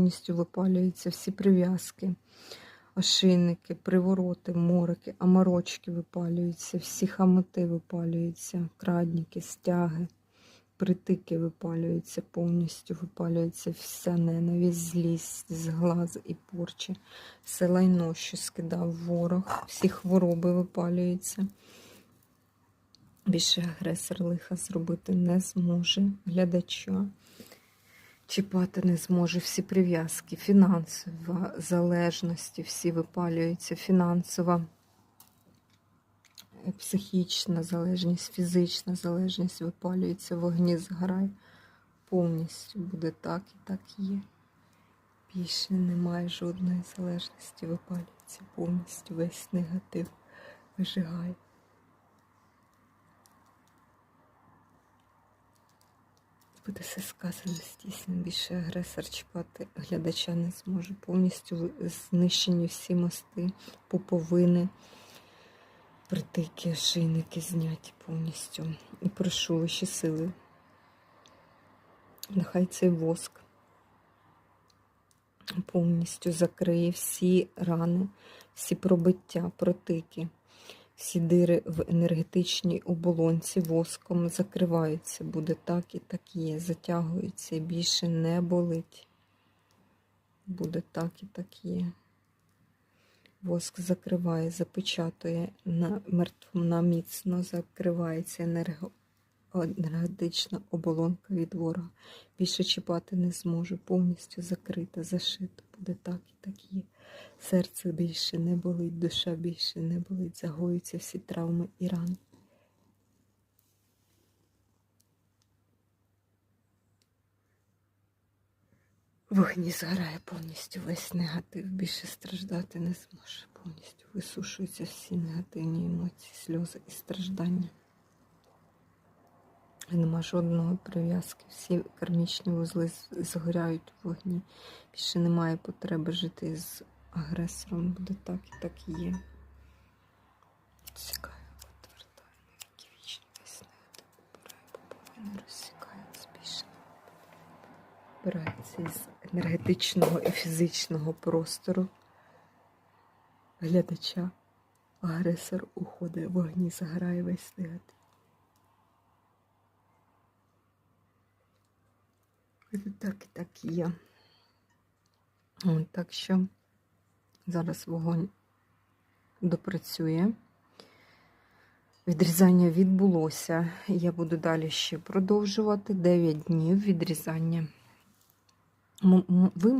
повністю випалюються всі прив'язки, ошейники, привороти, морики, аморочки випалюються, всі хамоти випалюються, крадніки, стяги, притики випалюються, повністю випалюється вся ненависть, злість, зглаз і порчі, все лайно, що скидав ворог, всі хвороби випалюються. Більше агресор лиха зробити не зможе глядача. Чіпати не зможе всі прив'язки, фінансова залежності, всі випалюються, фінансова, е, психічна залежність, фізична залежність випалюється, вогні згорає. Повністю буде так і так є. Більше немає жодної залежності, випалюється повністю весь негатив вижигає. Буде все сказано здійснено. Більше агресор чіпати глядача не зможе. Повністю знищені всі мости, пуповини, притики, шийники зняті повністю. І прошу вищі сили. Нехай цей воск повністю закриє всі рани, всі пробиття, протики. Всі дири в енергетичній оболонці воском закриваються. Буде так і так є. Затягуються і більше не болить. Буде так і так є. Воск закриває, запечатує на мертвому, міцно закривається енергетична оболонка від ворога. Більше чіпати не зможе. Повністю закрита, зашита. Буде так і так є. Серце більше не болить, душа більше не болить, загоюються всі травми і рани. Вогні згорає повністю весь негатив, більше страждати не зможе. Повністю висушуються всі негативні емоції, сльози і страждання. Нема жодного прив'язки. Всі кармічні вузли згоряють в вогні. Більше немає потреби жити з агресором. Буде так і так є. Сікає, отвертає, навіки вічні весь негатив. Убирає поповину, розсікає збільшено. Вбирається із енергетичного і фізичного простору глядача. Агресор уходить, в вогні заграє весь негатив. Так і так є. От, так що зараз вогонь допрацює. Відрізання відбулося. Я буду далі ще продовжувати 9 днів відрізання. Ви